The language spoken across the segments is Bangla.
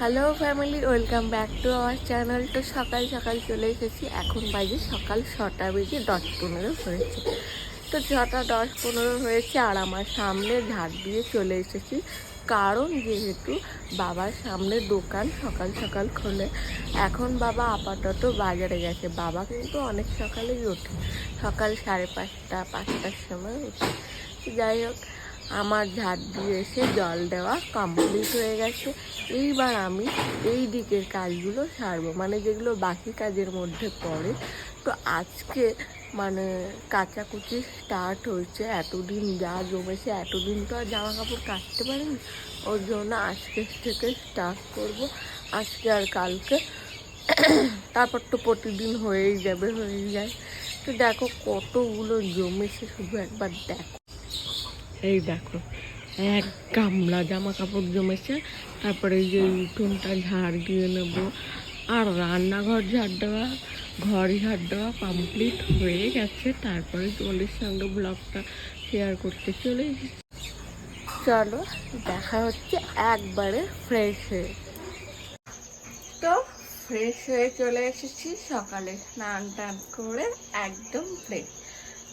Hello family, welcome back to our channel. তো সকাল সকাল চলে এসেছি। এখন বাজে সকাল ছটা বেজে দশ পনেরো হয়েছে। তো ছটা দশ পনেরো হয়েছে আর আমার সামনে ঝাড় দিয়ে চলে এসেছি। কারণ যেহেতু বাবার সামনে দোকান সকাল সকাল খোলে, এখন বাবা আপাতত বাজারে গেছে। বাবা কিন্তু অনেক সকালেই ওঠে। সকাল সাড়ে পাঁচটা, পাঁচটার সময় ওঠে। যাই হোক আমার ঝাড় দিয়ে এসে জল দেওয়া কমপ্লিট হয়ে গেছে। এইবার আমি এই দিকের কাজগুলো সারবো মানে যেগুলো বাকি কাজের মধ্যে পড়ে। তো আজকে মানে কাচাকুচি স্টার্ট হয়েছে, এতদিন যা জমেছে, এতদিন তো আর জামা কাপড় কাটতে পারিনি। ওর জন্য আজকে থেকে স্টার্ট করব। আজকে আর কালকে তারপর তো প্রতিদিন হয়েই যাবে, হয়েই যায়। তো দেখো কতগুলো জমেছে, শুধু একবার দেখো। এই দেখো, এক গামলা জামা কাপড় জমেছে, তারপরে যে উঠোনটা ঝাড় দিয়ে নেব। আর রান্নাঘর ঝাড় দেওয়া ঘর ঝাড় দেওয়া কমপ্লিট হয়ে গেছে। তারপরে তোমাদের সঙ্গে ব্লগটা শেয়ার করতে চলে চলো, দেখা হচ্ছে একবারে ফ্রেশ হয়ে। তো ফ্রেশ হয়ে চলে এসেছি, সকালে স্নান টান করে একদম ফ্রেশ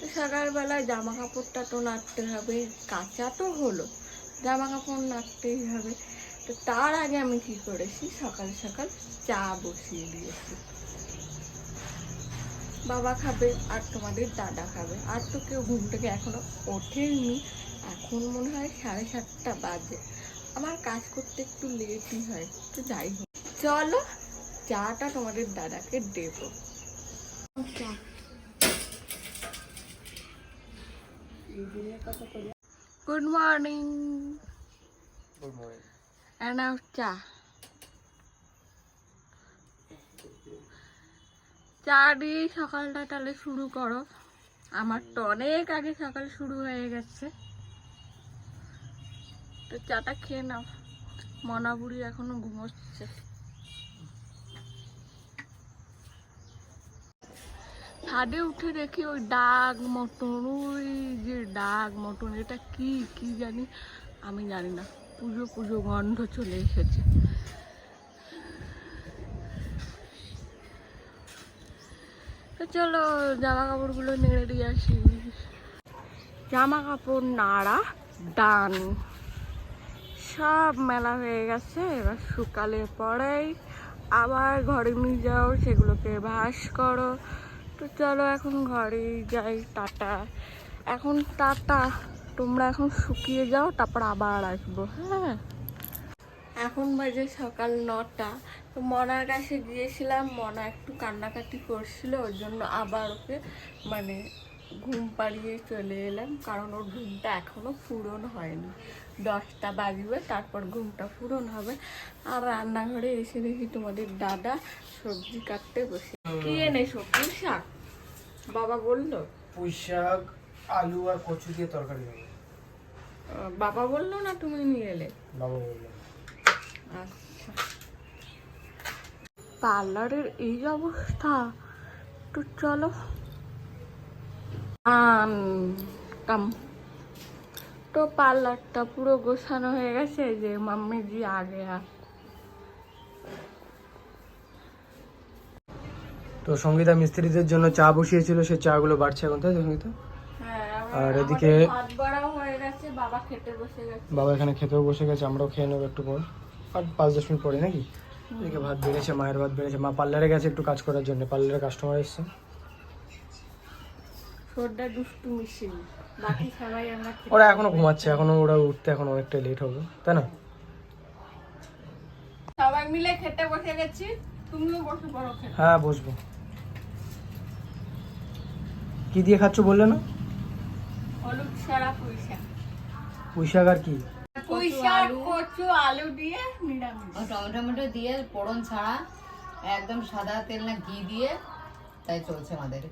তো সকালবেলা জামা কাপড়টা তো নাড়তে হবে, কাঁচা তো হলো জামা কাপড় নাড়তেই হবে। তো তার আগে আমি কি করেছি, সকাল সকাল চা বসিয়ে দিয়েছি। বাবা খাবে আর তোমাদের দাদা খাবে। আর তো কেউ ঘুম থেকে এখনও ওঠেনি। এখন মনে হয় সাড়ে সাতটা বাজে। আমার কাজ করতে একটু লেটই হয়, তো যাই হোক। চলো, চাটা তোমাদের দাদাকে দেবো চা গুড মর্নিং and now চা চা দিয়ে সকালটা তাহলে শুরু করো। আমার তো অনেক আগে সকাল শুরু হয়ে গেছে। তো চাটা খেয়ে নাও। মনা বুড়ি এখনও ঘুমোচ্ছে। ছাদে উঠে দেখি ওই ডাক মটন, ওই যে ডাক মটন, এটা কি কি জানি, আমি জানি না। পুজো পুজো গন্ধ চলে এসেছে। চলো জামা কাপড়গুলো নেড়ে দিয়ে আসি। জামা কাপড় নাড়া, ডান। সব মেলা হয়ে গেছে, এবার শুকালে পরেই আবার ঘরে নিয়ে যাও, সেগুলোকে ভাস করো। তো চলো এখন ঘরে যাই, টাটা। এখন টাটা। তোমরা এখন শুকিয়ে যাও, তারপর আবার আসব হ্যাঁ। এখন বাজে সকাল নটা। তো মনার কাছে গিয়েছিলাম, মনা একটু কান্নাকাটি করছিল, ওর জন্য আবার ওকে মানে ঘুম পাড়িয়ে চলে এলাম, কারণ ওর ঘুমটা এখনও পূরণ হয়নি। দশটা বাজবে তারপর ঘুমটা পূরণ হবে। আর রান্নাঘরে এসে দেখি তোমাদের দাদা সবজি কাটতে বসে। কি এনে সবজি শাক? বাবা বলল। পুঁই শাক আলু আর কচু দিয়ে তরকারি হবে। বাবা বলল না তুমি নিয়ে এলে? বাবা বলল আচ্ছা। পার্লারের এই অবস্থা তো চলো। আম, কাম পার্লারটা পুরো গোছানো হয়ে গেছে যে মাম্মি জি আগে তো সঙ্গীতা মিস্ত্রিদের জন্য চা বসিয়েছিল সে চা গুলো বাড়ছে এখন তাই সঙ্গীতা? হ্যাঁ আর এদিকে- বাবা এখানে খেতেও বসে গেছে আমরাও খেয়ে নেব একটু পর। আর পাঁচ দশ মিনিট পরে নাকি? এদিকে ভাত বেড়েছে মায়ের ভাত বেড়েছে। মা পার্লারে গেছে একটু কাজ করার জন্য পার্লারে কাস্টমার এসছে। দুষ্টু মিশিয়ে। বাকি সবাই আমরা ওরা এখনও ঘুমাচ্ছে এখনও ওরা উঠতে এখন অনেকটা লেট হবে তাই না? সবাই মিলে খেতে বসে গেছি তুমিও বসে পড়ো হ্যাঁ বসবো। কি দিয়ে খাচ্ছ বললে না? হলুদ ছাড়া পুঁই শাক আর কি? পয়সা কচু আলু। দিয়ে নিরামিষ। টমেটো টমেটো দিয়ে ফোড়ন ছাড়া একদম সাদা তেল না ঘি দিয়ে তাই চলছে আমাদের।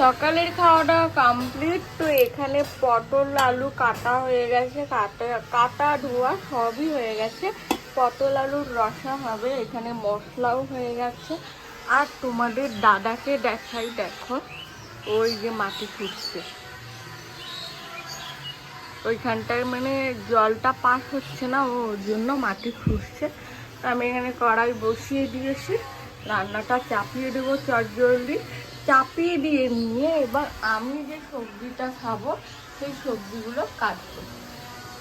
সকালের খাওয়া দাওয়া কমপ্লিট তো এখানে পটল, আলু কাটা হয়ে গেছে। কাটা কাটা, ধোয়া সবই হয়ে গেছে। পটল, আলুর রসা হবে, এখানে মশলাও হয়ে গেছে। আর তোমাদের দাদাকে দেখাই দেখো, ওই যে মাটি খুঁজছে। ওইখানটায় মানে জলটা পাস হচ্ছে না ওর জন্য মাটি খুঁজছে। আমি এখানে কড়াই বসিয়ে দিয়েছি, রান্নাটা চাপিয়ে দেবো চটজলদি। চাপিয়ে দিয়ে নিয়ে এবার আমি যে সবজিটা খাব সেই সবজিগুলো কাটবো।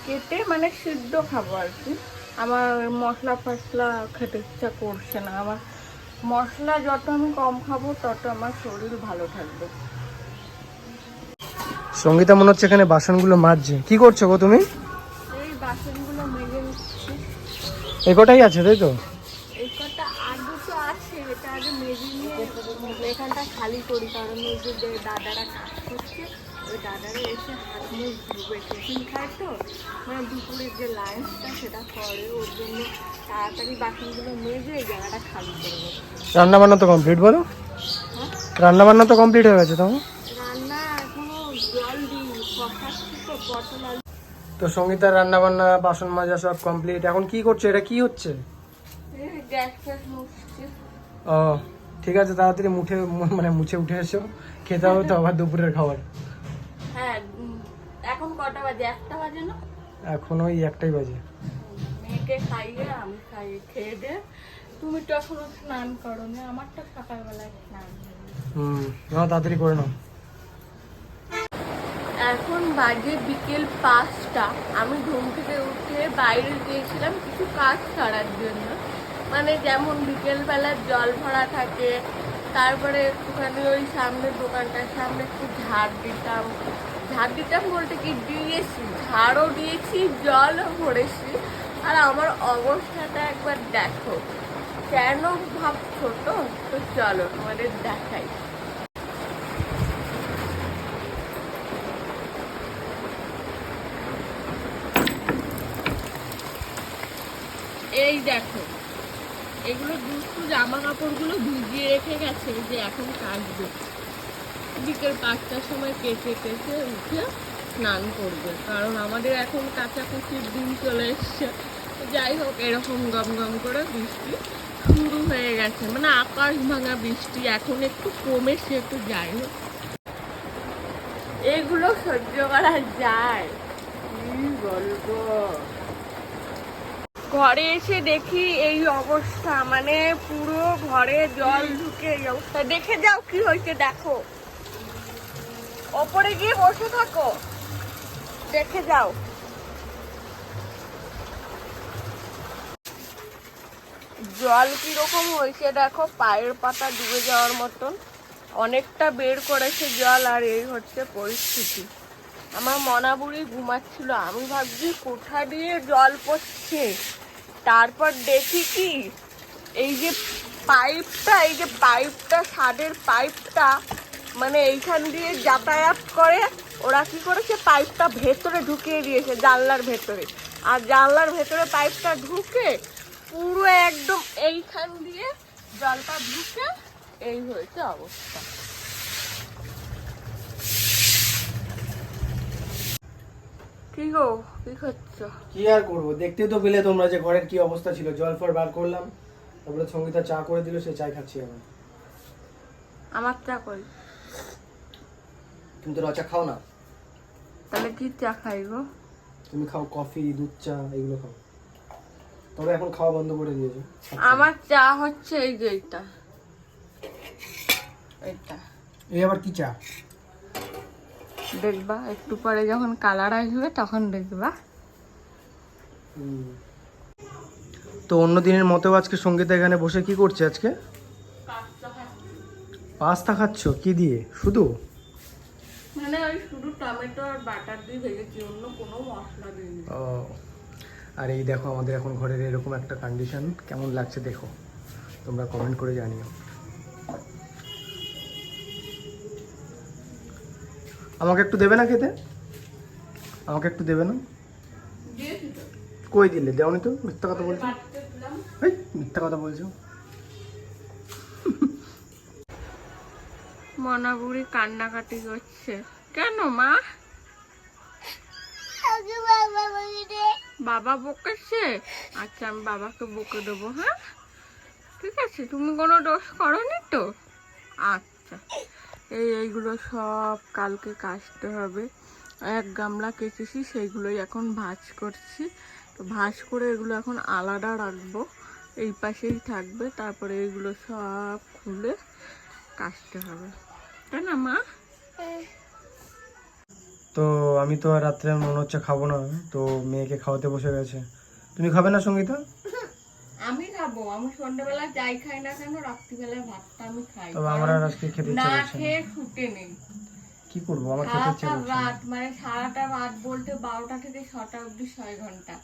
কেটে মানে সিদ্ধ খাব আর কি। আমার মশলা ফসলা খেতে ইচ্ছা করছে না। আমার মশলা যত আমি কম খাব তত আমার শরীর ভালো থাকবে। সঙ্গীতা মনে হচ্ছে এখানে বাসনগুলো মাজছে। কি করছ গো তুমি? এই বাসনগুলো মেজে নিচ্ছি। এই কটাই আছে তাই তো? এই কটা আর দুটো আছে এটা আগে মেজে এখানটা খালি করি কারণ ওই যে দাদারা কাজ করছে ওই দাদারা এসে হাত মুখ ধুবে টিফিন খায় তো মানে দুপুরের যে লাঞ্চটা সেটা করে ওর জন্য তাড়াতাড়ি বাসনগুলো মেজে এই জায়গাটা খালি করব রান্না বান্না তো কমপ্লিট বলো? হ্যাঁ? রান্না বান্না তো কমপ্লিট হয়ে গেছে তোমার? রান্না এখনও জল দিই কষাচ্ছি তো পটল আলু। তো সঙ্গীতার রান্না বান্না বাসন মাজা সব কমপ্লিট এখন কি করছ? এটা কি হচ্ছে? ও। ঠিক আছে তাড়াতাড়ি মুঠে মানে মুছে উঠে এসো। খেতে হবে তো আবার দুপুরের খাবার। হ্যাঁ এখন কটা বাজে? একটা বাজে না? এখন ওই একটাই বাজে। মেয়েকে খাইয়ে আমি খাইয়ে খেয়ে দে। তুমি তো এখনও স্নান করো না আমার তো সকালবেলায় স্নান হুম নাও তাড়াতাড়ি করে নাও। এখন বাজে বিকেল পাঁচটা। আমি ঘুম থেকে উঠে বাইরে গিয়েছিলাম কিছু কাজ করার জন্য। মানে যেমন বিকেলবেলা জল ভরা থাকে, তারপরে একটুখানি ওই সামনের দোকানটার সামনে একটু ঝাড় দিতাম। ঝাড় দিতাম বলতে কি, দিয়েছি, ঝাড়ও দিয়েছি, জলও ভরেছি। আর আমার অবস্থাটা একবার দেখো, কেন ভাব তো? তো চলো তোমাদের দেখাই। এই দেখো এগুলো দুষ্টু জামা কাপড়গুলো ভিজিয়ে রেখে গেছে যে এখন কাটবে বিকেল পাঁচটার সময় কেটে কেটে উঠে স্নান করবে। কারণ আমাদের এখন কাচাকুচির দিন চলে এসছে। যাই হোক, এরকম গম গম করে বৃষ্টি শুরু হয়ে গেছে। মানে আকাশ ভাঙা বৃষ্টি, এখন একটু কমেছে একটু যাই হোক। এগুলো সহ্য করা যায়। কি বলব? ঘরে এসে দেখি এই অবস্থা মানে পুরো ঘরে জল ঢুকে এই অবস্থা। দেখে যাও কি হয়েছে, দেখো। ওপরে গিয়ে বসে থাকো। দেখে যাও। জল কীরকম হয়েছে, দেখো, পায়ের পাতা ডুবে যাওয়ার মতন। অনেকটা বের করেছে জল, আর এই হচ্ছে পরিস্থিতি। আমার মনাবুড়ি ঘুমাচ্ছিল। আমি ভাবছি, কোথা দিয়ে জল পড়ছে? তারপর দেখি কি, এই যে পাইপটা, এই যে পাইপটা ছাদের পাইপটা মানে এইখান দিয়ে যাতায়াত করে, ওরা কি করেছে, পাইপটা ভেতরে ঢুকিয়ে দিয়েছে, জানলার ভেতরে। আর জানলার ভেতরে পাইপটা ঢুকে, পুরো একদম এইখান দিয়ে জলটা ঢুকে, এই হয়েছে অবস্থা। কি গো? কি করছ কি আর করব? দেখতে তো পেলে তোমরা যে ঘরের কি অবস্থা ছিল। জল ফল বার করলাম তারপরে সঙ্গীতা চা করে দিল সে চাই খাচ্ছি এখন। আমার চা করি। তুমি তো রচা খাও না? তাহলে কি চা খাই গো? তুমি খাও কফি দুধ চা এগুলো খাও। তবে এখন খাওয়া বন্ধ করে দিয়েছ। আমার চা হচ্ছে এই যে এইটা। এইটা। এই আবার কি চা? দেখবা একটু পরে যখন কালার আসবে তখন দেখবা। তো অন্য দিনের মতো আজকে সঙ্গীতা এখানে বসে কি করছে আজকে? পাস্তা খাচ্ছ? কি দিয়ে? শুধু? মানে ওই শুধু টমেটো আর বাটার দিয়ে ভেজেছি অন্য কোনো মশলা দিইনি। ও আর এই দেখো আমাদের এখন ঘরের এরকম একটা কন্ডিশন কেমন লাগছে দেখো। তোমরা কমেন্ট করে জানিও। আমাকে একটু দেবে না খেতে? আমাকে একটু দেবে না? কই দিলে? দেওনি তো, মিথ্যা কথা বলছো। এই, মিথ্যা কথা বলছো। মনাবুড়ি কান্নাকাটি করছে। কেন, মা? বাবা বকেছে? আচ্ছা আমি বাবাকে বকে দেবো হ্যাঁ? ঠিক আছে, তুমি কোনো দোষ করনি তো? আচ্ছা। এই এইগুলো সব কালকে কাচতে হবে। এক গামলা কেচেছি সেইগুলোই এখন ভাজ করছি। তো ভাজ করে এগুলো এখন আলাদা রাখব। এই পাশেই থাকবে তারপরে এগুলো সব খুলে কাচতে হবে। তাই না মা? তো আমি তো আর রাত্রে মনে হচ্ছে খাব না। তো মেয়েকে খাওয়াতে বসে গেছে। তুমি খাবে না সঙ্গীতা? আমি খাব আমি সন্ধ্যাবেলা যাই খাই না কেন রাত্রিবেলায় ভাতটা আমি খাই। তবে আমার আর আজকে খেতে ইচ্ছে না খেয়ে ছুটে নেই। কি করব? আমার খেতে ইচ্ছে সারাটা করছে রাত মানে সারাটা রাত বলতে বারোটা থেকে ছটা অবধি ছয় ঘণ্টা।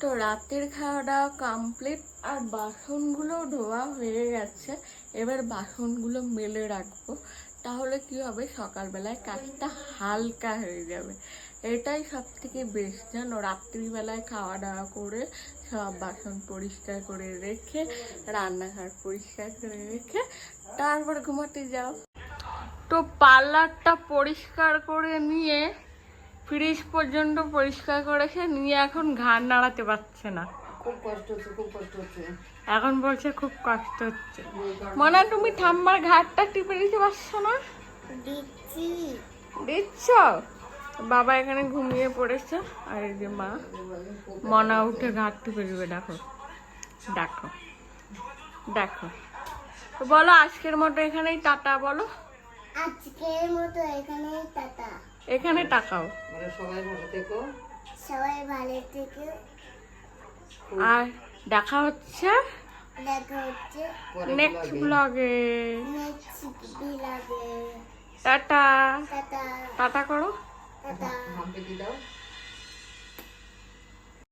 তো রাতের খাওয়া দাওয়া কমপ্লিট আর বাসনগুলো ধোয়া হয়ে গেছে। এবার বাসনগুলো মেলে রাখব। তাহলে কি হবে? সকালবেলায় কাজটা হালকা হয়ে যাবে। এটাই সব থেকে বেস্ট জানো? রাত্রিবেলায় খাওয়া দাওয়া করে সব বাসন পরিষ্কার করে রেখে, রান্নাঘর পরিষ্কার করে রেখে তারপর ঘুমাতে যাও। তো পার্লারটা পরিষ্কার করে নিয়ে ফ্রিজ পর্যন্ত পরিষ্কার করেছে, নিয়ে এখন ঘাড় নাড়াতে পারছে না। খুব কষ্ট হচ্ছে খুব কষ্ট হচ্ছে। এখন বলছে খুব কষ্ট হচ্ছে। মনে হয় তুমি ঠাম্মার ঘাটটা টিপে দিতে পারছ না? দিচ্ছ। বাবা এখানে ঘুমিয়ে পড়েছে আর এই যে মা। মনা উঠে ঘাট টিপে দিবে দেখো। দেখো। দেখো। তো বলো আজকের মতো এখানেই টাটা বলো। আজকের মতো এখানে টাটা। এখানে টাকাও। মানে সবাই ভালো থেকো। সবাই ভালো থেকে। আর দেখা হচ্ছে নেক্সট ব্লগে টাটা। টাটা। করো। টাটা।